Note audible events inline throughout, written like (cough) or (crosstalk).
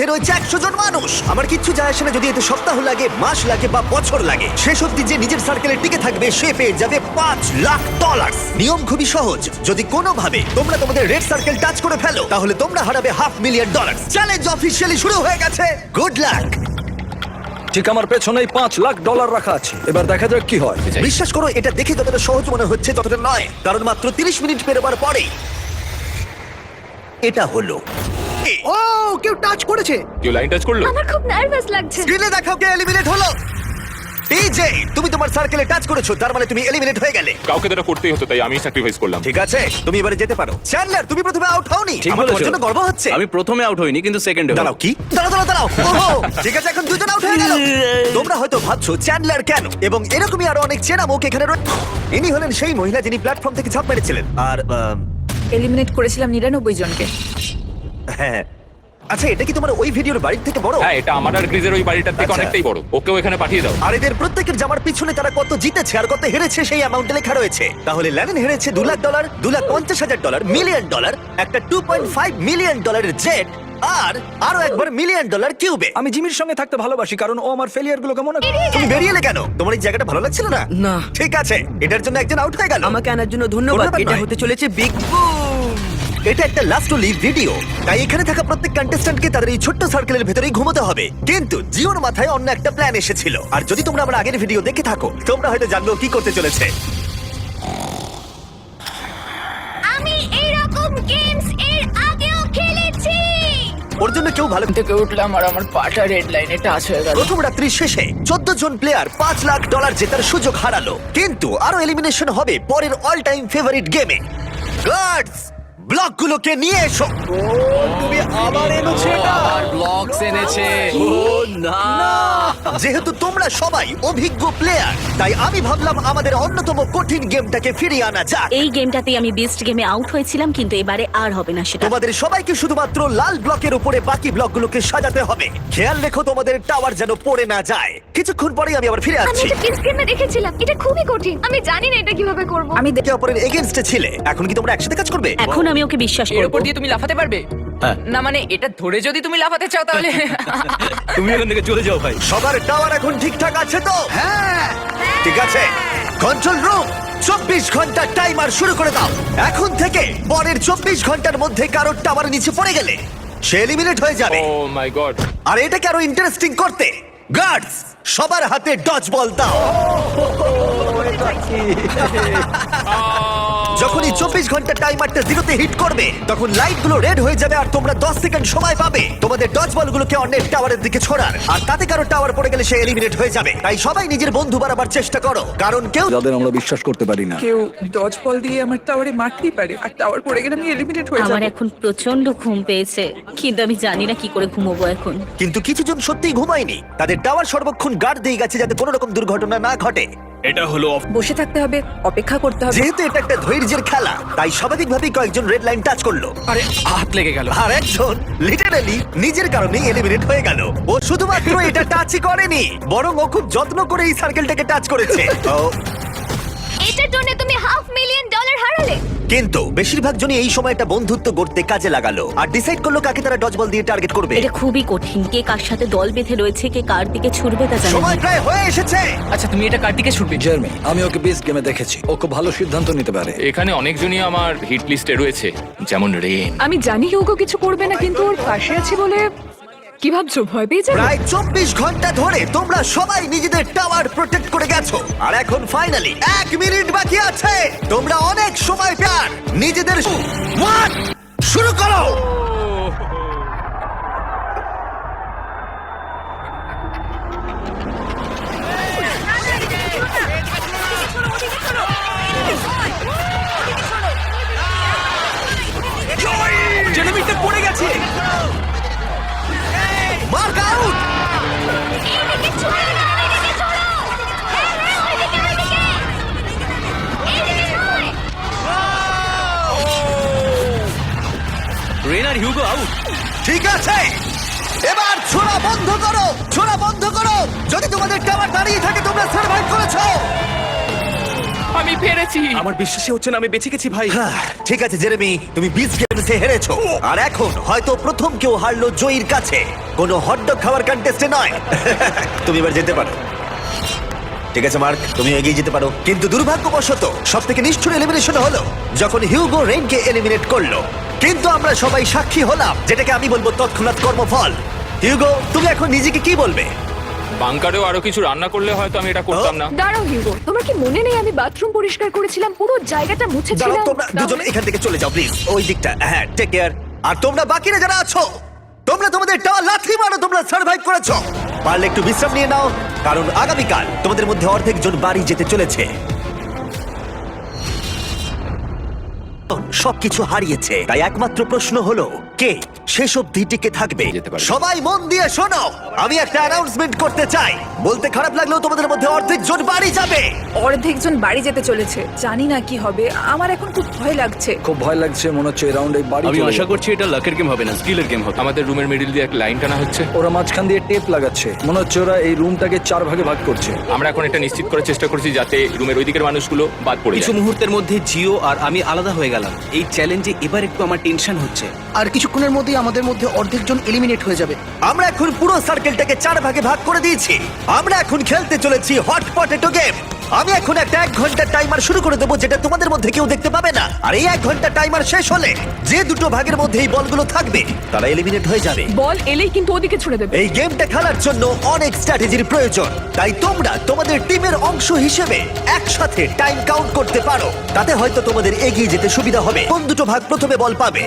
মধ্যে রয়েছে একশো জন মানুষ। আমার কিচ্ছু যায় আসে না যদি এতে সপ্তাহ লাগে মাস লাগে বা বছর লাগে। শেষ অব্দি যে নিজের সার্কেলে টিকে থাকবে সে পেয়ে যাবে পাঁচ লাখ ডলার নিয়ম খুবই সহজ। যদি কোনোভাবে তোমরা তোমাদের রেড সার্কেল টাচ করে ফেলো তাহলে তোমরা হারাবে half million dollar challenge officially শুরু হয়ে গেছে। গুড লাক ঠিক আমার পেছনেই পাঁচ লাখ ডলার রাখা আছে। এবার দেখা যাক কি হয়। বিশ্বাস করো এটা দেখে যতটা সহজ মনে হচ্ছে ততটা নয়। কারণ মাত্র তিরিশ মিনিট পেরোবার পরেই এটা হলো। ও কেউ টাচ করেছে। কেউ লাইন টাচ করল? আমার খুব নার্ভাস লাগছে। স্ক্রিনে দেখাও কে এলিমিনেট হলো। টিজে তুমি তোমার সার্কেলে টাচ করেছ তার মানে তুমি এলিমিনেট হয়ে গেলে। কাউকে তো এটা করতেই হতো তাই আমি স্যাক্রিফাইস করলাম। ঠিক আছে তুমি এবারে যেতে পারো। চ্যান্ডলার তুমি প্রথমে আউট হওনি? ঠিক আমার তোমার বলেছ। জন্য গর্ব হচ্ছে। আমি প্রথমে আউট হইনি কিন্তু সেকেন্ডে দাঁড়াও কি? দাঁড়াও দাঁড়াও দাঁড়াও। ওহো, ঠিক আছে এখন দুজন আউট হয়ে গেল। তোমরা হয়তো ভাবছ চ্যান্ডলার কেন? এবং এরকমই আরও অনেক চেনা মুখ এখানে রয়ে- ইনি হলেন সেই মহিলা যিনি প্ল্যাটফর্ম থেকে ঝাঁপ মেরেছিলেন। আর আম, এলিমিনেট করেছিলাম নিরানব্বই জনকে। হ্যাঁ। আচ্ছা এটা কি তোমার ওই ভিডিওর বাড়ির থেকে বড়? হ্যাঁ এটা আমার আর গ্রিজের ওই বাড়িটার থেকে আচ্ছা। অনেকটাই বড়। ওকেও এখানে পাঠিয়ে দাও। আর এদের প্রত্যেকের জামার পিছনে তারা কত জিতেছে আর কত হেরেছে সেই অ্যামাউন্টে লেখা রয়েছে। তাহলে লেনিন হেরেছে দু লাখ ডলার দু লাখ পঞ্চাশ হাজার ডলার মিলিয়ন ডলার একটা টু পয়েন্ট ফাইভ মিলিয়ন ডলারের জেট আর আরও একবার মিলিয়ন ডলার কিউবে আমি জিমির সঙ্গে থাকতে ভালোবাসি কারণ ও আমার ফেলিয়ার গুলোকে মনে করে। তুমি বেরিয়ে এলে কেন? তোমার এই জায়গাটা ভালো লাগছিল না? না। ঠিক আছে এটার জন্য একজন আউট হয়ে গেল। আমাকে আনার জন্য ধন্যবাদ। ধন্যবাদ এটা নয়। হতে চলেছে বিগ বুম এটা একটা লাস্ট লিভ ভিডিও তাই এখানে থাকা প্রত্যেক কন্টেস্ট্যান্টকে তাদের এই ছোট্ট সার্কেলের ভেতরেই ঘুমোতে হবে। কিন্তু জিওর মাথায় অন্য একটা প্ল্যান এসেছিল। আর যদি তোমরা আমার আগের ভিডিও দেখে থাকো তোমরা হয়তো জানবে কি করতে চলেছে। আমি এইরকম গেমস এর আগেও খেলেছি! ওর জন্য কেউ ভালো থেকে উঠলাম আর আমার পাটা রেড লাইনে টাচ হয়ে গেল। প্রথম রাত্রির শেষে চোদ্দ জন প্লেয়ার পাঁচ লাখ ডলার জেতার সুযোগ হারালো। কিন্তু আরও এলিমিনেশন হবে পরের অল টাইম ফেভারিট গেমে গার্ডস ব্লকগুলোকে নিয়ে এসো। তুমি আবার এনেছো এটা? ব্লগস এনেছে। ও না। যেহেতু তোমরা সবাই অভিজ্ঞ প্লেয়ার তাই আমি ভাবলাম আমাদের অন্যতম কঠিন গেমটাকে ফিরিয়ে আনা যাক। এই গেমটাতেই আমি বেস্ট গেমে আউট হয়েছিলাম কিন্তু এবারে আর হবে না সেটা। তোমাদের সবাইকে শুধুমাত্র লাল ব্লকের উপরে বাকি ব্লকগুলোকে সাজাতে হবে। খেয়াল রেখো তোমাদের টাওয়ার যেন পড়ে না যায়। কিছুক্ষণ পরেই আমি আবার ফিরে আমি আসছি। এটা কিস গেমে দেখেছিলাম। এটা খুবই কঠিন। আমি জানি না এটা কীভাবে করব। আমি একে অপরের এগেনস্টে ছিলে। এখন কি তোমরা একসাথে কাজ করবে? এখন আমি ওকে বিশ্বাস এর করব। উপর দিয়ে তুমি লাফাতে পারবে? না মানে এটা ধরে যদি তুমি লাফাতে চাও তাহলে (laughs) তুমি এখান থেকে চলে যাও ভাই। সবার টাওয়ার এখন ঠিকঠাক আছে তো? হ্যাঁ। ঠিক আছে। কন্ট্রোল রুম চব্বিশ ঘণ্টার টাইমার শুরু করে দাও। এখন থেকে পরের চব্বিশ ঘণ্টার মধ্যে কারোর টাওয়ার নিচে পড়ে গেলে সে এলিমিনেট হয়ে যাবে। ও মাই গড আর এটাকে আরও ইন্টারেস্টিং করতে গার্ডস সবার হাতে ডজ বল দাও (laughs) (laughs) যখনই চব্বিশ ঘণ্টা টাইমারটা জিরোতে হিট করবে তখন লাইটগুলো রেড হয়ে যাবে আর তোমরা দশ সেকেন্ড সময় পাবে। তোমাদের ডজ বল গুলোকে অন্যের টাওয়ারের দিকে ছোড়ার আর তাতে কারও টাওয়ার পড়ে গেলে সে এলিমিনেট হয়ে যাবে। তাই সবাই নিজের বন্ধু বাড়াবার চেষ্টা করো কারণ কেউ যাদের আমরা বিশ্বাস করতে পারি না। কেউ ডজ বল দিয়ে আমার টাওয়ারে মারতেই পারে আর টাওয়ার পড়ে গেলে আমি এলিমিনেট হয়ে আমার যাব এখন প্রচণ্ড ঘুম পেয়েছে। কিন্তু আমি জানি না কি করে ঘুমোবো এখন। কিন্তু কিছুজন সত্যিই ঘুমায়নি। তাদের টাওয়ার সর্বক্ষণ গার্ড দিয়ে গেছে যাতে কোনো রকম দুর্ঘটনা না ঘটে। এটা হলো বসে থাকতে হবে অপেক্ষা করতে হবে। যেহেতু এটা একটা ধৈর্যের খেলা তাই স্বাভাবিকভাবেই কয়েকজন রেড লাইন টাচ করল। আরে হাত লেগে গেল। আর একজন লিটারালি নিজের কারণে এলিমিনেট হয়ে গেল। ও শুধুমাত্র এটা টাচই করেনি বরং ও খুব যত্ন করে এই সার্কেলটাকে টাচ করেছে। ও, এটার জন্য তুমি হাফ মিলিয়ন ডলার হারালে। কিন্তু বেশিরভাগ জনই এই সময়টা বন্ধুত্ব গড়তে কাজে লাগালো আর ডিসাইড করল কাকে তারা ডজ বল দিয়ে টার্গেট করবে। এটা খুবই কঠিন কে কার সাথে দল বেঁধে রয়েছে কে কার দিকে ছুটবে তা জানি সময়। প্রায় হয়ে এসেছে। আচ্ছা তুমি এটা কার দিকে ছুটবে জার্মি আমি ওকে বেস্ট গেমে দেখেছি। ও খুব ভালো সিদ্ধান্ত নিতে পারে। এখানে অনেকজনই আমার হিট লিস্টে রয়েছে যেমন রেন আমি জানি হিউগো কিছু করবে না কিন্তু ওর পাশে আছি বলে কি ভাবছ? ভয় পেয়ে যাবে? প্রায় চব্বিশ ঘণ্টা ধরে তোমরা সবাই নিজেদের টাওয়ার প্রোটেক্ট করে গেছো। আর এখন ফাইনালি এক মিনিট বাকি আছে। তোমরা অনেক সময় পার নিজেদের One, শুরু করো! আর হিউগো আউট ঠিক আছে। এবার ছোড়া বন্ধ করো ছোড়া বন্ধ করো। যদি তোমাদের টাওয়ার দাঁড়িয়ে থাকে তোমরা সার্ভাইভ করেছ। আমি পেরেছি। আমার বিশ্বাসই হচ্ছে না আমি বেঁচে গেছি ভাই। হ্যাঁ, ঠিক আছে জেরেমি তুমি বিচ গেম সেকেন্ডসে হেরেছো। আর এখন হয়তো প্রথম কেউ হারলো জয়ীর কাছে। কোনো হটডগ খাওয়ার কন্টেস্টে নয়। (laughs) তুমি এবার যেতে পারো। ঠিক আছে মার্ক তুমি এগিয়ে যেতে পারো। কিন্তু দুর্ভাগ্যবশত সব থেকে নিষ্ঠুর এলিমিনেশন হলো যখন হিউগো রেনকে এলিমিনেট করল। কিন্তু আমরা সবাই সাক্ষী হলাম যেটাকে আমি বলব তৎক্ষণাৎ কর্মফল। হিউগো তুমি এখন নিজেকে কি বলবে? বাংকারেও আরও কিছু রান্না করলে হয়তো আমি এটা করতাম না। দাঁড়াও হিউগো তোমার কি মনে নেই আমি বাথরুম পরিষ্কার করেছিলাম পুরো জায়গাটা দাঁড়াও মুছেছিলাম তোমরা দুজন এখান থেকে চলে যাও প্লিজ ওই দিকটা হ্যাঁ টেক কেয়ার আর তোমরা বাকিরা যারা আছো তোমরা তোমাদের টাওয়ার লাথি মারো তোমরা সার্ভাইভ করেছ। পারলে একটু বিশ্রাম নিয়ে নাও কারণ আগামীকাল তোমাদের মধ্যে অর্ধেক জন বাড়ি যেতে চলেছে। সবকিছু হারিয়েছে। তাই একমাত্র প্রশ্ন হলো কে? শেষ অব্দি টিকে থাকবে? যেতে পারবে। সবাই মন দিয়ে শোনো। আমি একটা অ্যানাউন্সমেন্ট করতে চাই। বলতে খারাপ লাগলেও তোমাদের মধ্যে অর্ধেক জন বাড়ি যাবে। অর্ধেকজন বাড়ি যেতে চলেছে। জানি না কি হবে। আমার এখন খুব ভয় লাগছে। খুব ভয় লাগছে মনে হচ্ছে এই রাউন্ডে বাড়ি আমি চলে আশা যাবে। করছি এটা লাকের গেম হবে না স্কিলের গেম হবে। আমাদের রুমের মিডিল দিয়ে একটা লাইন টানা হচ্ছে। ওরা মাঝখান দিয়ে টেপ লাগাচ্ছে। মনে হচ্ছে ওরা এই রুমটাকে চার ভাগে ভাগ করছে। আমরা এখন এটা নিশ্চিত করার চেষ্টা করছি যাতে রুমের ওই দিকের মানুষগুলো বাদ পড়ে কিছু যায়। মুহূর্তের মধ্যে জিও আর আমি আলাদা হয়ে গেলাম। এই চ্যালেঞ্জে এবার একটু আমার টেনশন হচ্ছে। আর কিছুক্ষণের মধ্যেই আমাদের মধ্যে অর্ধেক জন এলিমিনেট হয়ে যাবে। আমরা এখন পুরো সার্কেলটাকে চার ভাগে ভাগ করে দিয়েছি। আমরা এখন খেলতে চলেছি হট পটেটো গেম আমি এখন একটা এক ঘণ্টার টাইমার শুরু করে দেবো যেটা তোমাদের মধ্যে কেউ দেখতে পাবে না। আর এই এক ঘণ্টার টাইমার শেষ হলে যে দুটো ভাগের মধ্যে এই বলগুলো থাকবে তারা এলিমিনেট হয়ে যাবে। বল এলেই কিন্তু ওদিকে ছুড়ে দেবে। এই গেমটা খেলার জন্য অনেক স্ট্র্যাটেজির প্রয়োজন। তাই তোমরা তোমাদের টিমের অংশ হিসেবে একসাথে টাইম কাউন্ট করতে পারো। তাতে হয়তো তোমাদের এগিয়ে যেতে সুবিধা হবে। কোন দুটো ভাগ প্রথমে বল পাবে?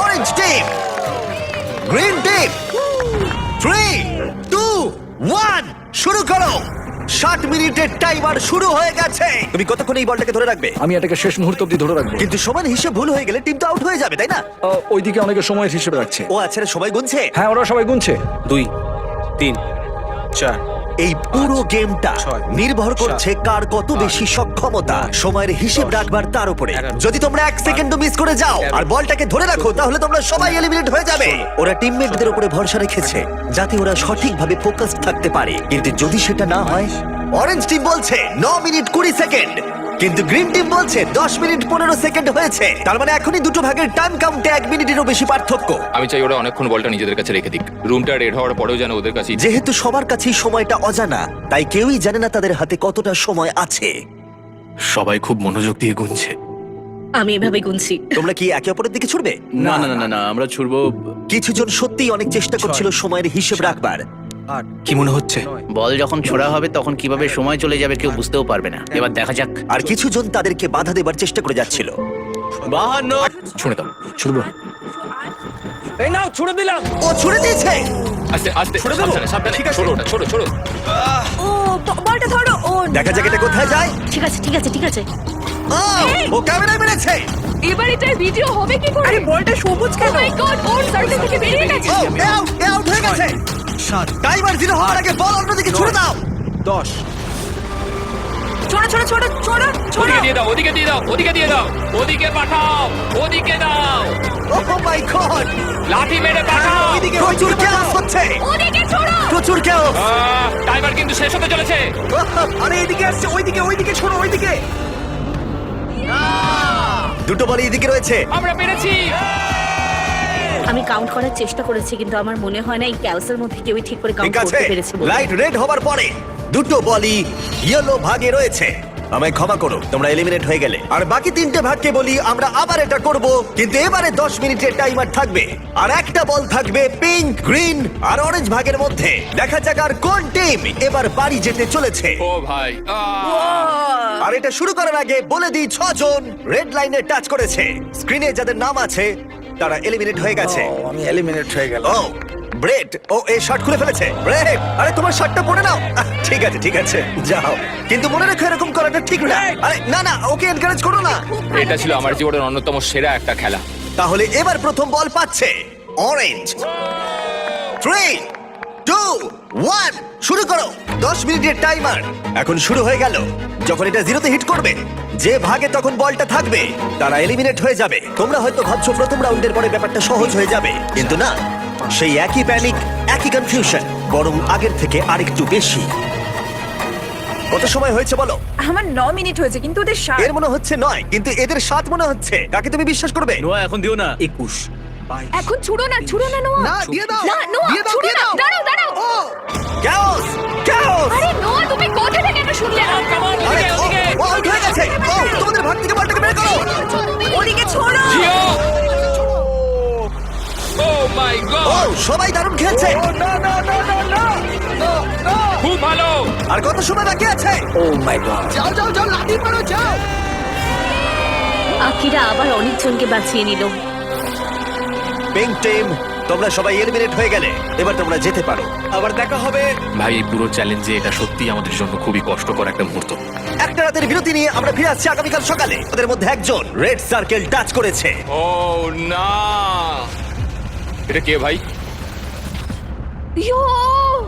Orange team green team three two one শুরু করো। ষাট মিনিটের টাইমার শুরু হয়ে গেছে। তুমি কতক্ষণ এই বলটাকে ধরে রাখবে? আমি এটাকে শেষ মুহূর্ত অব্দি ধরে রাখব। কিন্তু সমান হিসেব ভুল হয়ে গেলে টিম তো আউট হয়ে যাবে তাই না? আহ, ওইদিকে অনেকে সময়ের হিসেবে রাখছে। ও আচ্ছা রে, সবাই গুনছে? হ্যাঁ ওরা সবাই গুনছে। দুই তিন চার এই পুরো গেমটা ছয়, নির্ভর করছে কার কত বেশি সক্ষমতা সময়ের হিসেব রাখবার তার উপরে। যদি তোমরা এক সেকেন্ডও মিস করে যাও আর বলটাকে ধরে রাখো তাহলে তোমরা সবাই এলিমিনেট হয়ে যাবে। ওরা টিমমেটদের উপরে ভরসা রেখেছে যাতে ওরা সঠিকভাবে ফোকাস থাকতে পারে। কিন্তু যদি সেটা না হয় অরেঞ্জ টিম বলছে ন মিনিট কুড়ি সেকেন্ড কিন্তু গ্রিন টিম বলছে দশ মিনিট পনেরো সেকেন্ড হয়েছে। তার মানে এখনই দুটো ভাগের টাইম কাউন্টে এক মিনিটেরও বেশি পার্থক্য। আমি চাই ওরা অনেকক্ষণ বলটা নিজেদের কাছে রেখে দিক। রুমটা রেড হওয়ার পরেও যেন ওদের কাছে যেহেতু সবার কাছেই সময়টা অজানা তাই কেউই জানে না তাদের হাতে কতটা সময় আছে। সবাই খুব মনোযোগ দিয়ে গুনছে। আমি এভাবে গুনছি। তোমরা কি একে অপরের দিকে ছুটবে না না না না না আমরা ছুড়বো কিছু জন সত্যিই অনেক চেষ্টা করছিল সময়ের হিসেব রাখবার। আট। কি মনে হচ্ছে? বল যখন ছোড়া হবে তখন কীভাবে সময় চলে যাবে কেউ বুঝতেও পারবে না। এবার দেখা যাক। আর কিছু জন তাদেরকে বাধা দেবার চেষ্টা করে যাচ্ছিল। বাহান্ন। শুনে দাও ছুড়বো। এই নাও ছুড়ে দিলাম। ও ছুড়ে দিয়েছে! আস্তে আস্তে সাবধানে সাবধানে। ছোট ওটা ছোট ছোট ও বলটা ধরো। ও দেখা যাক এটা কোথায় যায়। ঠিক আছে ঠিক আছে ঠিক আছে। ও, ও ক্যামেরায় মেরেছে। এবার এটার ভিডিও হবে কি করে? আরে বলটা সবুজ কেন? মাই গড ওর সার্কেল থেকে বেরিয়ে গেছে। ও এ আউট এ আউট হয়ে গেছে। সাত টাইমার জিরো হওয়ার আগে বল অন্যদিকে ছুড়ে দাও। দশ। ছোড়ো ছোড়ো ছোড়ো ছোড়ো ছোড়ো। ওদিকে দিয়ে দাও ওদিকে দিয়ে দাও ওদিকে দিয়ে দাও ওদিকে পাঠাও ওদিকে দাও। Oh my god. লাঠি মেরে পাঠাও। ওইদিকে প্রচুর chaos হচ্ছে। ওদিকে ছোড়ো। প্রচুর chaos টাইমার কিন্তু শেষ হতে চলেছে। আরে এদিকে আসছে ওইদিকে ওইদিকে ছোড়ো ওইদিকে। দুটো বল এদিকে রয়েছে। আমরা পেরেছি। আমি কাউন্ট করার চেষ্টা করেছি কিন্তু আমার মনে হয় না এই ক্যালসের মধ্যে কেউই ঠিক করে কাউন্ট করতে পেরেছে লাইট রেড হবার পরে দুটো বলই ইয়েলো ভাগে রয়েছে। আমায় ক্ষমা করো তোমরা এলিমিনেট হয়ে গেলে। আর বাকি তিনটে ভাগকে বলি আমরা আবার এটা করব কিন্তু এবারে 10 মিনিটের টাইমার থাকবে। আর একটা বল থাকবে পিঙ্ক গ্রিন আর অরেঞ্জ ভাগের মধ্যে। দেখা যাক আর কোন টিম এবার বাড়ি যেতে চলেছে। ও ভাই আর এটা শুরু করার আগে বলে দিই ছজন রেড লাইনে টাচ করেছে। স্ক্রিনে যাদের নাম আছে তারা এলিমিনেট হয়ে গেছে। ও, আমি এলিমিনেট হয়ে গেল ও ব্রেড ও এই শার্ট খুলে ফেলেছে। ব্রেড আরে তোমার শার্টটা পরে নাও। আহ, ঠিক আছে ঠিক আছে যাও। কিন্তু মনে রেখো এরকম করাটা ঠিক না। আরে না না ওকে এনকারেজ করো না। এটা ছিল আমার জীবনের অন্যতম সেরা একটা খেলা। তাহলে এবার প্রথম বল পাচ্ছে অরেঞ্জ থ্রি টু ওয়ান শুরু করো। দশ মিনিটের টাইমার এখন শুরু হয়ে গেল। যখন এটা জিরোতে হিট করবে যে ভাগে তখন বলটা থাকবে তারা এলিমিনেট হয়ে যাবে। তোমরা হয়তো ভাবছ প্রথম রাউন্ডের পরে ব্যাপারটা সহজ হয়ে যাবে কিন্তু না। সেই একই প্যানিক একই কনফিউশন বরং আগের থেকে আরেকটু বেশি। কত সময় হয়েছে বলো? আমার ন মিনিট হয়েছে কিন্তু ওদের সাত এর মনে হচ্ছে নয় কিন্তু এদের সাত মনে হচ্ছে। কাকে তুমি বিশ্বাস করবে? নোয়া এখন দিও না। একুশ এখন ছুড়ো না ছুড়ো না নোয়া। না দিয়ে দাও। না নোয়া দিয়ে দাও ছুড়ো না দাঁড়াও দাঁড়াও। ও! ক্যাওস ক্যাওস আরে নোয়া তুমি কোথা বাকি আছে যাও যাও যাও লাঠি মারো যাও। আকিরা আবার অনেকজনকে বাঁচিয়ে নিল। পিঙ্ক টিম তোমরা সবাই এলিমিনেট হয়ে গেলে। এবার তোমরা যেতে পারো। আবার দেখা হবে। ভাই এই পুরো চ্যালেঞ্জে এটা সত্যি আমাদের জন্য খুবই কষ্টকর একটা মুহূর্ত। একটা রাতের বিরতি নিয়ে আমরা ফিরে আসছি আগামীকাল সকালে। ওদের মধ্যে একজন রেড সার্কেল টাচ করেছে। ও না। এটা কে ভাই? Yo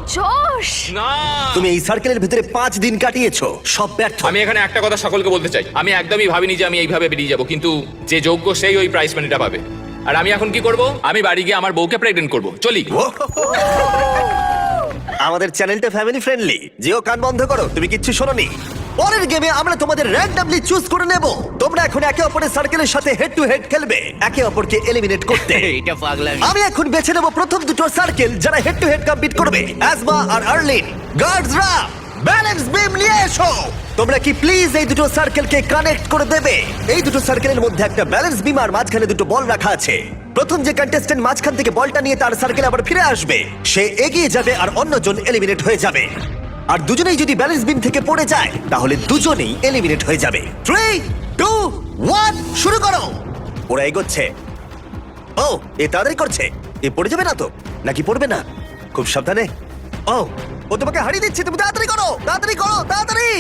Josh! না। তুমি এই সার্কেলের ভিতরে পাঁচ দিন কাটিয়েছো। সব ব্যর্থ। আমি এখানে একটা কথা সকলকে বলতে চাই। আমি একদমই ভাবিনি যে আমি এইভাবে বেরিয়ে যাব কিন্তু যে যোগ্য সেই ওই প্রাইস মানিটা পাবে। আর আমি এখন কি করব? আমি বাড়ি গিয়ে আমার বউকে প্রেগনেন্ট করব। চলি। আমাদের চ্যানেলটা ফ্যামিলি ফ্রেন্ডলি যেও কান বন্ধ করো তুমি কিচ্ছু শোনো শোনোনি। পরের গেমে আমরা তোমাদের র্যান্ডমলি চুজ করে নেব। তোমরা এখন একে অপরের সার্কেলের সাথে হেড টু হেড খেলবে। একে অপরকে এলিমিনেট করতে। (laughs) এটা পাগলামি। আমি এখন বেছে নেব প্রথম দুটো সার্কেল যারা হেড টু হেড কম্পিট করবে। অ্যাজমা আর আর্লিন গার্ডসরা ব্যালেন্স বিম নিয়ে এসো। তোমরা কি প্লিজ এই দুটো সার্কেলকে কানেক্ট করে দেবে? এই দুটো সার্কেলের মধ্যে একটা ব্যালেন্স বিম আর মাঝখানে দুটো বল রাখা আছে। প্রথম যে কন্টেস্ট্যান্ট মাঝখান থেকে বলটা নিয়ে তার সার্কেল আবার ফিরে আসবে। সে এগিয়ে যাবে আর অন্যজন এলিমিনেট হয়ে যাবে। আর দুজনেই যদি ব্যালেন্স বিম থেকে পড়ে যায় তাহলে দুজনেই এলিমিনেট হয়ে যাবে। থ্রি টু ওয়ান শুরু করো। ওরা এগোচ্ছে। ও এ তাড়াতাড়ি করছে। এ পড়ে যাবে না তো? নাকি পড়বে না? খুব সাবধানে। ও ও তোমাকে হারিয়ে দিচ্ছে। তুমি তাড়াতাড়ি করো তাড়াতাড়ি করো তাড়াতাড়ি।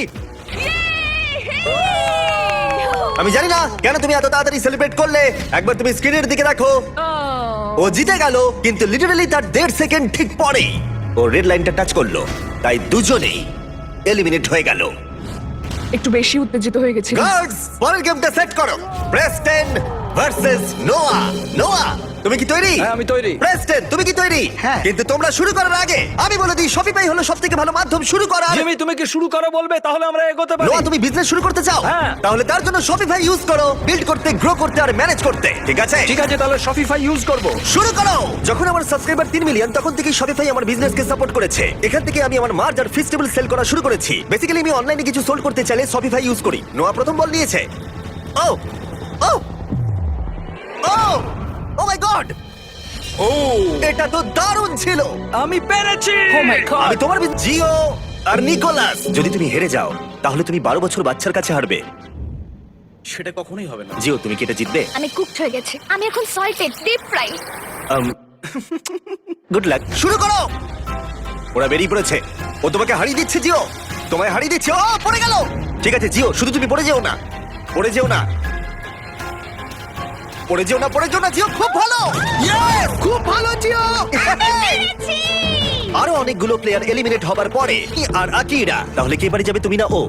আমি জানি না কেন তুমি এত তাড়াতাড়ি সেলিব্রেট করলে। একবার তুমি স্ক্রিনের দিকে দেখো। ও। জিতে গেল কিন্তু লিটারালি তার দেড় সেকেন্ড ঠিক পরেই। ও রেড লাইনটা টাচ করল। তাই দুজনেই এলিমিনেট হয়ে গেল। একটু বেশি উত্তেজিত হয়ে গেছিল গার্ডস পরের গেমটা সেট করো। প্রেস্টেন ভার্সেস নোয়া নোয়া তুমি কি তৈরি? হ্যাঁ, আমি তৈরি। প্রেস্টেন তুমি কি তৈরি? হ্যাঁ। কিন্তু তোমরা শুরু করার আগে আমি বলে দিই শপিফাই হলো সবথেকে ভালো মাধ্যম শুরু করার। জিমি তুমি কি শুরু করো বলবে? তাহলে আমরা এগোতে পারি। নোয়া তুমি বিজনেস শুরু করতে চাও? হ্যাঁ। তাহলে তার জন্য শপিফাই ইউজ করো বিল্ড করতে গ্রো করতে আর ম্যানেজ করতে। ঠিক আছে? ঠিক আছে তাহলে শপিফাই ইউজ করব। শুরু করো। যখন আমার সাবস্ক্রাইবার তিন মিলিয়ন তখন থেকে শপিফাই আমার বিজনেসকে সাপোর্ট করেছে। এখান থেকে আমি আমার মার্জ আর ফেস্টিভ্যাল সেল করা শুরু করেছি। বেসিক্যালি আমি অনলাইনে কিছু সোল্ড করতে চাইলে শপিফাই ইউজ করি। নোয়া প্রথম বল নিয়েছে। ও oh oh oh my god ও এটা তো দারুণ ছিল! আমি পেরেছি! ও মাই গড আমি তোমার বি- জিও আর নিকোলাস! যদি তুমি হেরে যাও তাহলে তুমি বারো বছর বাচ্চার কাছে হারবে। সেটা কখনোই হবে না। জিও তুমি কি এটা জিতবে? আমি কুকড হয়ে গেছে। আমি এখন salted deep fry good luck শুরু করো! ওরা বেরিয়ে পড়েছে। ও তোমাকে হারিয়ে দিচ্ছে জিও। তোমায় হারিয়ে দিচ্ছে। ও পড়ে গেল! ঠিক আছে জিও শুধু তুমি পড়ে যেও না। পড়ে যেও না। পড়ে যেও না পড়ে যেও না জিও খুব ভালো! Yes! খুব ভালো জিও! আরও অনেকগুলো প্লেয়ার এলিমিনেট হবার পরে ই আর আকিরা তাহলে কে বাড়ি যাবে তুমি না ও?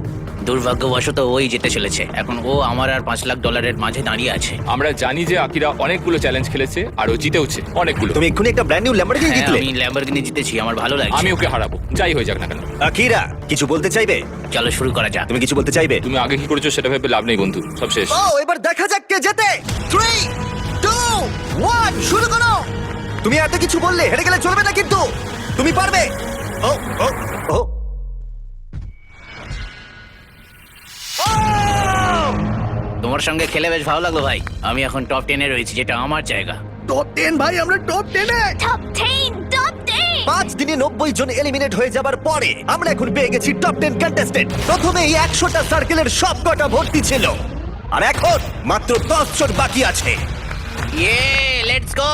দুর্ভাগ্যবশত ওই জিতে চলেছে। এখন ও আমার আর পাঁচ লাখ ডলারের মাঝে দাঁড়িয়ে আছে। আমরা জানি যে আকিরা অনেকগুলো চ্যালেঞ্জ খেলেছে আর ও জিতেওছে অনেকগুলো। তুমি এক্ষুনি একটা ব্র্যান্ড নিউ ল্যাম্বরগিনি হ্যাঁ, জিতলে। আমি ল্যাম্বরগিনি জিতেছি আমার ভালো লাগছে। আমি ওকে হারাবো যাই হয়ে যাক না কেন। আকিরা কিছু বলতে চাইবে? চলো শুরু করা যাক। তুমি কিছু বলতে চাইবে? তুমি আগে কি করেছ সেটা ভেবে লাভ নেই বন্ধু সব শেষ। ও এবার দেখা যাক কে জেতে। থ্রি টু ওয়ান শুরু করো। তুমি এত কিছু বললে হেরে গেলে চলবে না কিন্তু। তুমি পারবে। ও ও ও ও! তোমার সঙ্গে খেলে বেশ ভালো লাগল ভাই। আমি এখন টপ টেনে রয়েছি যেটা আমার জায়গা। টপ টেন ভাই আমরা টপ টেনে টপ টেন টপ টেন পাঁচ দিনে নব্বই জন এলিমিনেট হয়ে যাবার পরে আমরা এখন পেয়ে গেছি টপ টেন কন্টেস্টেন্ট প্রথমে এই একশোটা সার্কেলের সব কটা ভর্তি ছিল। আর এখন মাত্র দশ জন বাকি আছে। ইয়ে লেটস গো।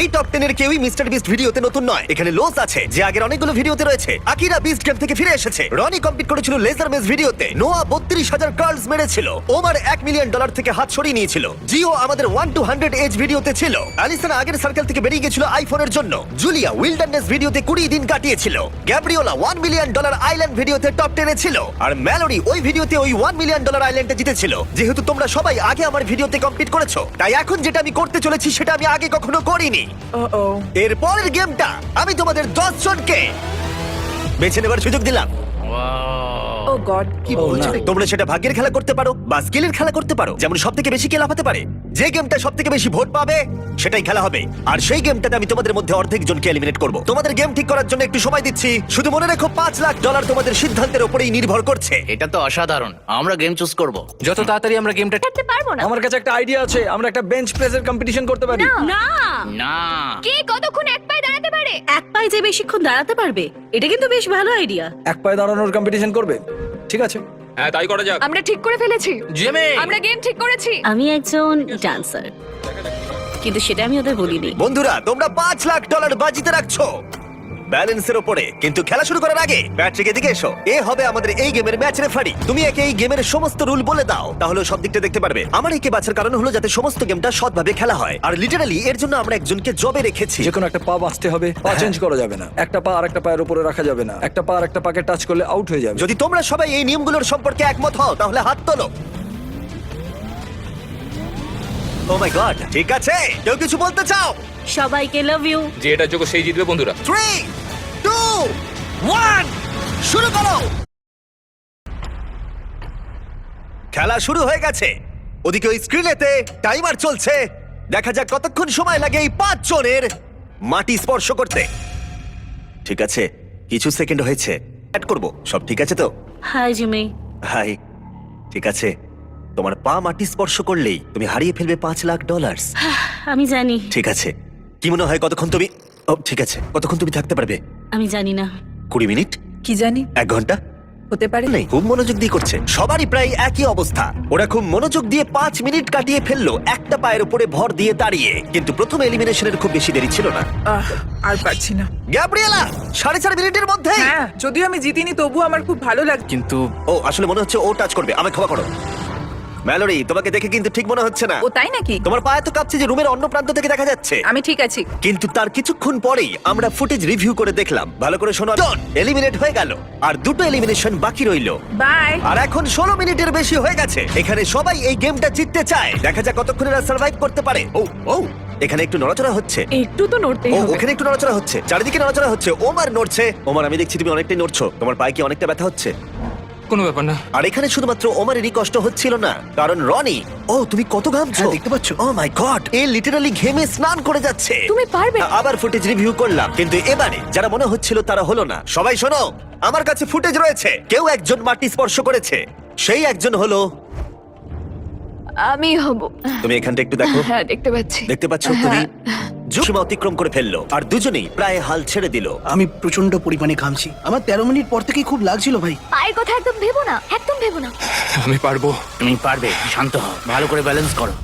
এই টপ টেনের কেউই মিস্টার বিস্ট ভিডিওতে নতুন নয়। এখানে লোস আছে, যে আগের অনেকগুলো ভিডিওতে রয়েছে। আকিরা বিস্ট গেম থেকে ফিরে এসেছে। রনি করেছিল লেজার মেস ভিডিওতে। নোয়া বত্রিশ হাজার কার্লস মেরেছিল। ওমার এক মিলিয়ন ডলার থেকে হাত সরিয়ে নিয়েছিল। জিও আমাদের ওয়ান টু হান্ড্রেড এজ ভিডিওতে ছিল। আগের সার্কেল থেকে বেরিয়ে আইফোনের জন্য। জুলিয়া উইল্ডারনেস ভিডিওতে কুড়ি দিন কাটিয়েছিল। Gabriela one million dollar island ভিডিওতে টপ টেনে ছিল। আর ম্যালোরি ওই ভিডিওতে ওই ওয়ান মিলিয়ন ডলার আইল্যান্ডে জিতেছিল। যেহেতু তোমরা সবাই আগে আমার ভিডিওতে কমপ্লিট করেছ। তাই এখন যেটা আমি করতে চলেছি সেটা আমি আগে কখনো করিনি। ও এর পরের গেমটা আমি তোমাদের দশ জনকে বেছে নেবার সুযোগ দিলাম। ও গড কি ও, বলছো? তোমরা সেটা ভাগ্যের খেলা করতে পারো বা স্কিলের খেলা করতে পারো যেমন সব থেকে বেশি কে লাফাতে পারে। যে গেমটা সব থেকে বেশি ভোট পাবে সেটাই খেলা হবে। আর সেই গেমটাতে আমি তোমাদের মধ্যে অর্ধেক জনকে এলিমিনেট করব। তোমাদের গেম ঠিক করার জন্য একটু সময় দিচ্ছি। শুধু মনে রেখো পাঁচ লাখ ডলার তোমাদের সিদ্ধান্তের উপরেই নির্ভর করছে। এটা তো অসাধারণ। আমরা গেম চুজ করব। যত তাড়াতাড়ি আমরা গেমটা করতে পারব না। আমার কাছে একটা আইডিয়া আছে। আমরা একটা বেঞ্চ প্রেসের কম্পিটিশন করতে পারি। না। না। কে কতক্ষণ এক পায়ে দাঁড়াতে পারে? এক পায়ে যে বেশিক্ষণ দাঁড়াতে পারবে এটা কিন্তু বেশ ভালো আইডিয়া এক পায়ে দাঁড়ানোর কম্পিটিশন করবে। ঠিক আছে। হ্যাঁ তাই করা যাক। আমরা ঠিক করে ফেলেছি। জেমে আমরা গেম ঠিক করেছি। আমি একজন ডান্সার। কিন্তু সেটা আমি ওদের বলিনি। বন্ধুরা তোমরা পাঁচ লাখ ডলার বাজিতে রাখছো। ব্যালেন্সের ওপরে। কিন্তু খেলা শুরু করার আগে প্যাট্রিক এদিকে এসো। এ হবে আমাদের এই গেমের ম্যাচ রেফারি। তুমি একে এই গেমের সমস্ত রুল বলে দাও তাহলে সব দিকটা দেখতে পারবে। আমার একে বাছার কারণ হলো যাতে সমস্ত গেমটা সৎভাবে খেলা হয়। আর লিটারালি এর জন্য আমরা একজনকে জবে রেখেছি। যে কোনো একটা পা বাঁচতে হবে পা চেঞ্জ করা যাবে না। একটা পা আর একটা পায়ের উপরে রাখা যাবে না। একটা পা আর একটা পাকে টাচ করলে আউট হয়ে যাবে। যদি তোমরা সবাই এই নিয়মগুলোর সম্পর্কে একমত হও তাহলে হাত তোলো। ও মাই গড ঠিক আছে। কেউ কিছু বলতে চাও? সবাইকে লাভ ইউ যে এটার যোগ্য সেই জিতবে বন্ধুরা। থ্রি টু ওয়ান শুরু করো। খেলা শুরু হয়ে গেছে। ওদিকে ওই স্ক্রিনেতে টাইমার চলছে। দেখা যাক কতক্ষণ সময় লাগে এই পাঁচ জনের মাটি স্পর্শ করতে। ঠিক আছে কিছু সেকেন্ড হয়েছে। অ্যাড করব। সব ঠিক আছে তো? হাই জিমি হাই ঠিক আছে। তোমার পা মাটি স্পর্শ করলেই তুমি হারিয়ে ফেলবে পাঁচ লাখ ডলার (sighs) আমি জানি। ঠিক আছে। কি মনে হয় কতক্ষণ তুমি ও ঠিক আছে। কতক্ষণ তুমি থাকতে পারবে? আমি জানি না। কুড়ি মিনিট? কি জানি? এক ঘণ্টা? হতে পারে। নেই খুব মনোযোগ দিয়ে করছে। সবারই প্রায় একই অবস্থা। ওরা খুব মনোযোগ দিয়ে পাঁচ মিনিট কাটিয়ে ফেলল একটা পায়ের উপরে ভর দিয়ে দাঁড়িয়ে। কিন্তু প্রথম এলিমিনেশনের খুব বেশি দেরি ছিল না। আহ, আর পারছি না। গ্যাব্রিয়েলা সাড়ে চার মিনিটের মধ্যে! হ্যাঁ যদিও আমি জিতিনি তবু আমার খুব ভালো লাগছে। কিন্তু ও আসলে মনে হচ্ছে ও টাচ করবে। আমায় ক্ষমা করো। ম্যালোরি তোমাকে দেখে কিন্তু ঠিক মনে হচ্ছে না। ও তাই নাকি? তোমার পায়ে তো কাঁপছে যে রুমের অন্য প্রান্ত থেকে দেখা যাচ্ছে। আমি ঠিক আছি। কিন্তু তার কিছুক্ষণ পরেই আমরা ফুটেজ রিভিউ করে দেখলাম। ভালো করে শোনো। এলিমিনেট হয়ে গেল। আর দুটো এলিমিনেশন বাকি রইল। বাই আর এখন ষোলো মিনিটের বেশি হয়ে গেছে। এখানে সবাই এই গেমটা জিততে চায়। দেখা যাক কতক্ষণ এরা সার্ভাইভ করতে পারে। ও ও এখানে একটু নড়াচড়া হচ্ছে। একটু তো নড়তেই ও হবে। ওখানে একটু নড়াচড়া হচ্ছে। চারিদিকে নড়াচড়া হচ্ছে। ওমার নড়ছে। ওমার আমি দেখছি তুমি অনেকটাই নড়ছো। তোমার পায়ে কি অনেকটা ব্যথা হচ্ছে? কোনো ব্যাপার না। আর এখানে শুধুমাত্র ওমারেরই কষ্ট হচ্ছিল না কারণ রনি ও তুমি কত ঘামছো? হ্যাঁ, দেখতে পাচ্ছ? ও মাই গড এ লিটারালি ঘেমে স্নান করে যাচ্ছে। তুমি পারবে আবার ফুটেজ রিভিউ করলাম কিন্তু এবারে যারা মনে হচ্ছিল তারা হলো না। সবাই শোনো আমার কাছে ফুটেজ রয়েছে। কেউ একজন মাটি স্পর্শ করেছে। সেই একজন হলো আমি হব। তুমি এখানটা একটু দেখো। হ্যাঁ দেখতে পাচ্ছি। দেখতে পাচ্ছ তুমি সীমা অতিক্রম করে ফেলল আর দুজনেই প্রায় হাল ছেড়ে দিল। আমি প্রচণ্ড পরিমাণে ঘামছি। আমার তেরো মিনিট পর থেকেই খুব লাগছিল ভাই। পায়ের কথা একদম ভেবো না একদম ভেবো না। আমি পারব। তুমি পারবে শান্ত হও ভালো করে ব্যালেন্স করো।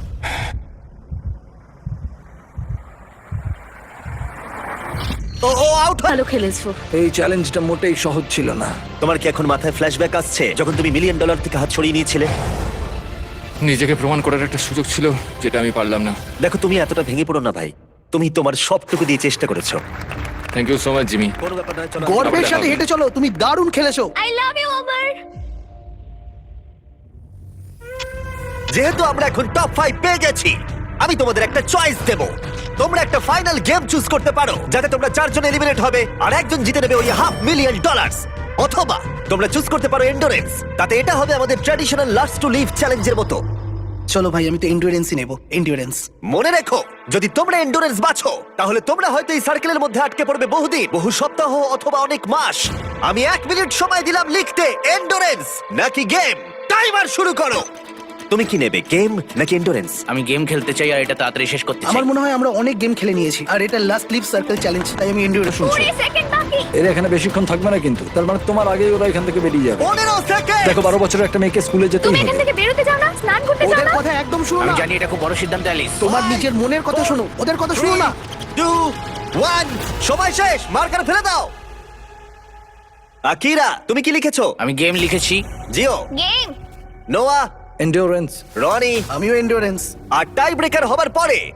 ও ও আউট ভালো খেলেছো। এই চ্যালেঞ্জটা মোটেই সহজ ছিল না। তোমার কি এখন মাথায় ফ্ল্যাশব্যাক আসছে যখন তুমি মিলিয়ন ডলার থেকে হাত ছড়িয়ে নিয়েছিলে? নিজেকে প্রমাণ করার একটা সুযোগ ছিল যেটা আমি পারলাম না। দেখো তুমি এতটা ভেঙে পড়ো না ভাই। তুমি তোমার সবটুকু দিয়ে চেষ্টা করেছ। Thank you so much Jimmy কোনো ব্যাপার নয় চলো। গর্বের সাথে হেঁটে চলো তুমি দারুণ খেলেছো। আই লাভ ইউ ওভার যেহেতু আমরা এখন টপ ফাইভ পেয়ে গেছি আমি তোমাদের একটা চয়েস দেব। তোমরা একটা ফাইনাল গেম চুজ করতে পারো যাতে তোমরা চারজন এলিমিনেট হবে আর একজন জিতে নেবে ওই হাফ মিলিয়ন ডলার্স অথবা তোমরা চুজ করতে পারো এন্ডোরেন্স তাতে এটা হবে আমাদের ট্র্যাডিশনাল লাস্ট টু লিভ চ্যালেঞ্জের মতো। চলো ভাই, আমি তো এন্ডুরেন্সই নেব এন্ডুরেন্স মনে রেখো, যদি তোমরা এন্ডুরেন্স বাছো তাহলে তোমরা হয়তো এই সার্কেলের মধ্যে আটকে পড়বে বহুদিন, বহু সপ্তাহ অথবা অনেক মাস। আমি এক মিনিট সময় দিলাম লিখতে এন্ডুরেন্স নাকি গেম টাইমার শুরু করো। তুমি কি নেবে গেম নাকি এন্ডোরেন্স আমি গেম খেলতে চাই আর এটা তাড়াতাড়ি শেষ করতে চাই। আমার মনে হয় আমরা অনেক গেম খেলে নিয়েছি আর এটা লাস্ট লিভ সার্কেল চ্যালেঞ্জ তাই আমি এন্ডুরেন্স শুনছি। সেকেন্ড বাকি। এরা এখানে বেশিক্ষণ থাকবে না কিন্তু তার মানে তোমার আগেই ওরা এখান থেকে বেরিয়ে যাবে। পনেরো সেকেন্ড দেখো বারো বছরের একটা মেয়েকে স্কুলে যেতেই তুমি এখান হবে থেকে বেরোতে চাও না? স্নান করতে চাও ওদের না? কথা একদম শুনো আমি না। জানি এটা খুব বড় সিদ্ধান্ত অ্যালিস তোমার নিজের মনের কথা শোনো ওদের কথা শুনো না। টু ওয়ান সময় শেষ! মার্কার ফেলে দাও! আকিরা তুমি কি লিখেছো? আমি গেম লিখেছি। Gio. Game Noah endurance Ronnie আমিও এন্ডুরেন্স আর টাই ব্রেকার হবার পরে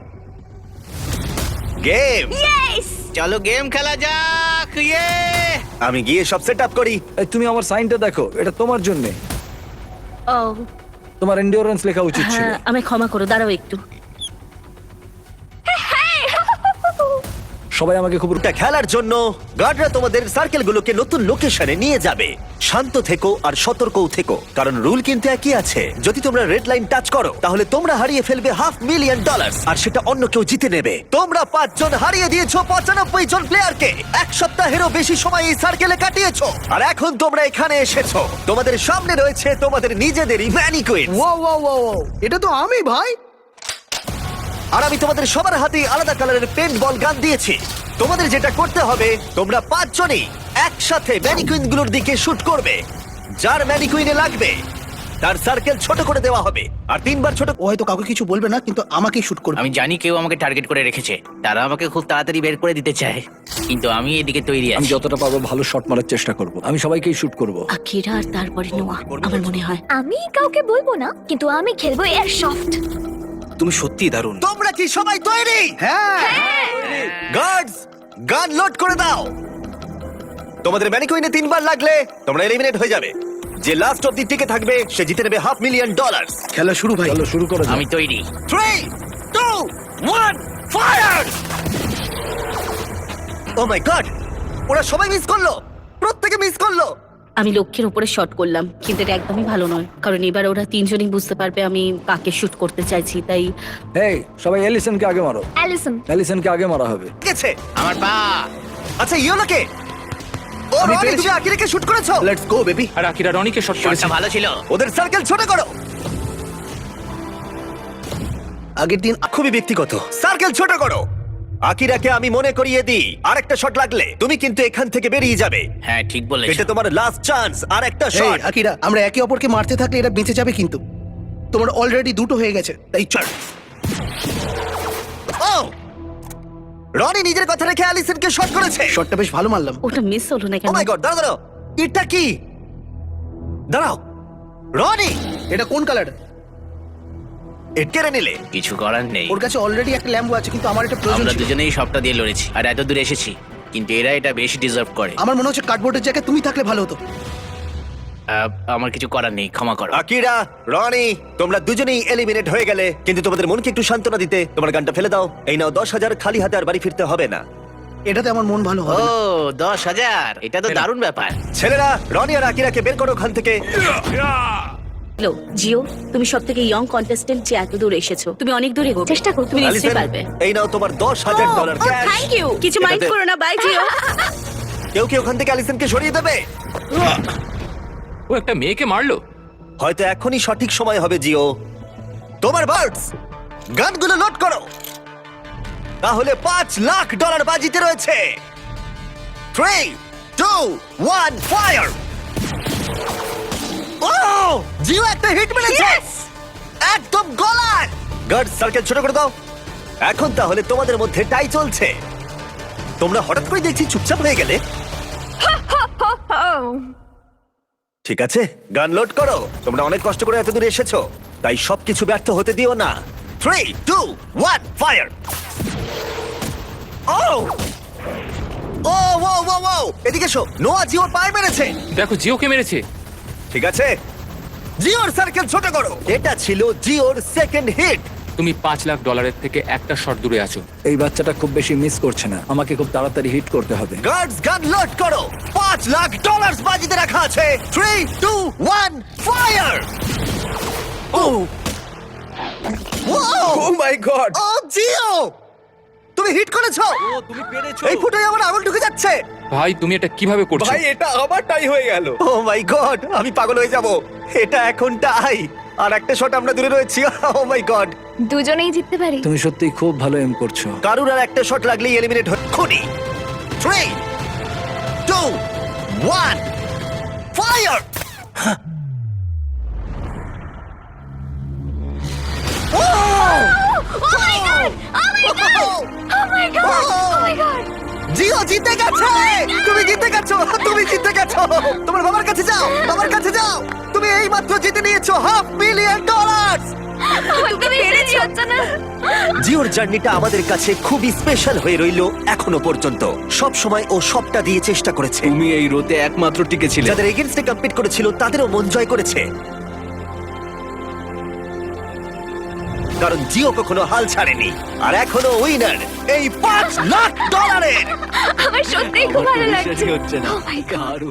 গেম চলো গেম খেলা যাক ইয়ে আমি গিয়ে সব সেট আপ করি তুমি আমার সাইনটা দেখো এটা তোমার জন্য। ও। তোমার এন্ডিওরেন্স লেখা উচিত ছিল। হ্যাঁ আমি ক্ষমা করো দাঁড়াও একটু। সবাই আমাকে খুব এটা খেলার জন্য গার্ডরা তোমাদের সার্কেলগুলোকে নতুন লোকেশনে নিয়ে যাবে। শান্ত থেকো আর সতর্কও থেকো কারণ রুল কিন্তু একই আছে। যদি তোমরা রেড লাইন টাচ করো তাহলে তোমরা হারিয়ে ফেলবে হাফ মিলিয়ন ডলার আর সেটা অন্য কেউ জিতে নেবে। তোমরা পাঁচজন হারিয়ে দিয়েছ পঁচানব্বই জন প্লেয়ারকে এক সপ্তাহেরও বেশি সময় এই সার্কেলে কাটিয়েছো। আর এখন তোমরা এখানে এসেছ। তোমাদের সামনে রয়েছে তোমাদের নিজেদেরই ম্যানিকুইন ও ও ও ও এটা তো আমি ভাই। আর আমি তোমাদের সবার হাতে আলাদা কালারের পেন্ট বল গান দিয়েছি। তোমাদের যেটা করতে হবে তোমরা পাঁচজনই একসাথে ম্যানিকুইনগুলোর দিকে শুট করবে। যার ম্যানিকুইনে লাগবে তার সার্কেল ছোট করে দেওয়া হবে। আর তিনবার ছোট ও হয়তো কাউকে কিছু বলবে না কিন্তু আমাকেই শুট করবে। আমি জানি কেউ আমাকে টার্গেট করে রেখেছে। তারা আমাকে খুব তাড়াতাড়ি বের করে দিতে চায়। কিন্তু আমি এদিকে তৈরি আমি আছি। যতটা পারব ভালো শট মারার চেষ্টা করব। আমি সবাইকেই শুট করব। আকিরা আর তারপরে নোয়া আমার মনে হয়। আমি কাউকে বলব না কিন্তু আমি খেলব এয়ার সফট তুমি সত্যিই দারুণ। তোমরা কি সবাই তৈরি? হ্যাঁ। গার্ডস গান লোড করে দাও। তোমাদের ম্যানিকুইনে তিনবার লাগলে তোমরা এলিমিনেট হয়ে যাবে। যে লাস্ট অব্দি টিকে থাকবে সে জিতে নেবে হাফ মিলিয়ন ডলার খেলা শুরু ভাই। চলো শুরু করো। আমি তৈরি। Three two one fire oh my god ওরা সবাই মিস করল। প্রত্যেকে মিস করল। আমি লক্ষ্যের উপরে শট করলাম কিন্তু এটা একদমই ভালো নয়। কারণ এবার ওরা তিনজনই বুঝতে পারবে আমি কাকে শুট করতে চাইছি তাই এই সবাই এলিসনকে আগে মারো। অ্যালিসন। এলিসনকে আগে মারা হবে। গেছে আমার পা। আচ্ছা ইয়োলোকে ও আমি রনি পেরেছি। তুমি আকিরাকে শুট করেছ? লেটস গো বেবি আর আকিরা রনিকে শট করেছে। শটটা ভালো ছিল। ওদের সার্কেল ছোট করো। আগের দিন খুবই ব্যক্তিগত। সার্কেল ছোট করো। আকিরাকে আমি মনে করিয়ে দিই। আরেকটা শট লাগলে। তুমি কিন্তু এখান থেকে বেরিয়ে যাবে। হ্যাঁ ঠিক বলেছ। এটা তোমার লাস্ট চান্স আর একটা শট আকিরা আমরা একে অপরকে মারতে থাকলে এটা বেঁচে যাবে কিন্তু। তোমার অলরেডি দুটো হয়ে গেছে তাই চল। ও! রনি নিজের কথা রেখে অ্যালিসনকে শট করেছে। শটটা বেশ ভালো মারলাম। ওটা মিস হলো না কেন? ও মাই গড দাঁড়াও দাঁড়াও। এটা কি? দাঁড়াও। রনি! এটা কোন কালার এ কেড়ে নিলে? কিছু করার নেই। ওর কাছে অলরেডি একটা ল্যাম্বো আছে কিন্তু আমার এটা প্রয়োজন আমরা ছিল। দুজনেই সবটা দিয়ে লড়েছি আর এত দূর এসেছি কিন্তু এরা এটা বেশি ডিজার্ভ করে। আমার মনে হচ্ছে কার্ডবোর্ডের জায়গায় তুমি থাকলে ভালো হতো। আহ, আমার কিছু করার নেই ক্ষমা করো। আকিরা রনি তোমরা দুজনেই এলিমিনেট হয়ে গেলে কিন্তু তোমাদের মনকে একটু সান্ত্বনা দিতে তোমার গানটা ফেলে দাও। এই নাও দশ হাজার খালি হাতে আর বাড়ি ফিরতে হবে না। এটাতে আমার মন ভালো ও হবে না। দশ হাজার এটা তো দারুণ ব্যাপার। ছেলেরা রনি আর আকিরাকে বের করো ওখান থেকে। হ্যালো জিও তুমি সব থেকে ইয়ং কন্টেস্টেন্ট যে এত দূর এসেছ। তুমি অনেক দূর এগোবে চেষ্টা করো। তুমি নিশ্চয়ই অ্যালিসন, পারবে। এই নাও তোমার দশ হাজার ডলার ক্যাশ থ্যাংক ইউ কিছু মাইন্ড এটাতে- করো না বাই জিও। (laughs) কেউ কি ওখান থেকে অ্যালিসনকে সরিয়ে দেবে? ও একটা মেয়েকে মারলো। হয়তো এখনই সঠিক সময় হবে জিও। তোমার বার্ডস গানগুলো লোড করো। তাহলে পাঁচ লাখ ডলার বাজিতে রয়েছে। Three two one fire oh Gio একটা হিট মেরেছে। একদম গলায় গার্ড সার্কেল ছোট করে দাও। এখন তাহলে তোমাদের মধ্যে টাই চলছে। তোমরা হঠাৎ করে দেখছি চুপচাপ হয়ে গেলে। ঠিক আছে গান লোড করো। তোমরা অনেক কষ্ট করে এত দূরে এসেছ। তাই সবকিছু ব্যর্থ হতে দিও না। Three two one fire oh oh oh oh oh এদিকে এসো। নোয়া জিওর পায়ে মেরেছে। দেখো জিওকে মেরেছে। ঠিক আছে? জিওর সার্কেল ছোট করো। এটা ছিল জিওর সেকেন্ড হিট তুমি পাঁচ লাখ ডলারের থেকে একটা শট দূরে আছো। এই বাচ্চাটা খুব বেশি মিস করছে না। আমাকে খুব তাড়াতাড়ি হিট করতে হবে। গার্ডস গান লোড করো। পাঁচ লাখ ডলার বাজিতে রাখা আছে। Three two one fire oh. Oh my god oh Gio তুমি হিট করেছ? তুমি পেরেছ। এই ফুটে আমার আঙুল ঢুকে যাচ্ছে। ভাই তুমি এটা কীভাবে করছ? ভাই এটা আবার টাই হয়ে গেল। ও মাই গড আমি পাগল হয়ে যাব। এটা এখন টাই আর একটা শট আমরা দূরে রয়েছি। Oh my god. দুজনেই জিততে পারি। তুমি সত্যিই খুব ভালো এম করছ। কারুর আর একটা শট লাগলেই এলিমিনেট হয়ে। খুনি। Three two one fire oh my god oh my god oh my god oh my god Gio জিতে গেছে! তুমি জিতে গেছো! তুমি জিতে গেছো! তোমার বাবার কাছে যাও! বাবার কাছে যাও! তুমি এই মাত্র জিতে নিয়েছো হাফ মিলিয়ন ডলার জিওর জার্নিটা আমাদের কাছে খুবই স্পেশাল হয়ে রইল এখনও পর্যন্ত। সব সময় ও সবটা দিয়ে চেষ্টা করেছে। তুমি এই রোতে একমাত্র টিকে ছিলে। যাদের এগেনস্টে কম্পিট করেছিল তাদেরও মন জয় করেছে। কারণ জিও কখনো হাল ছাড়েনি। আর এখনও উইনার এই পাঁচ লাখ ডলারের আমার সত্যিই খুব ভালো লাগছে। Oh my God!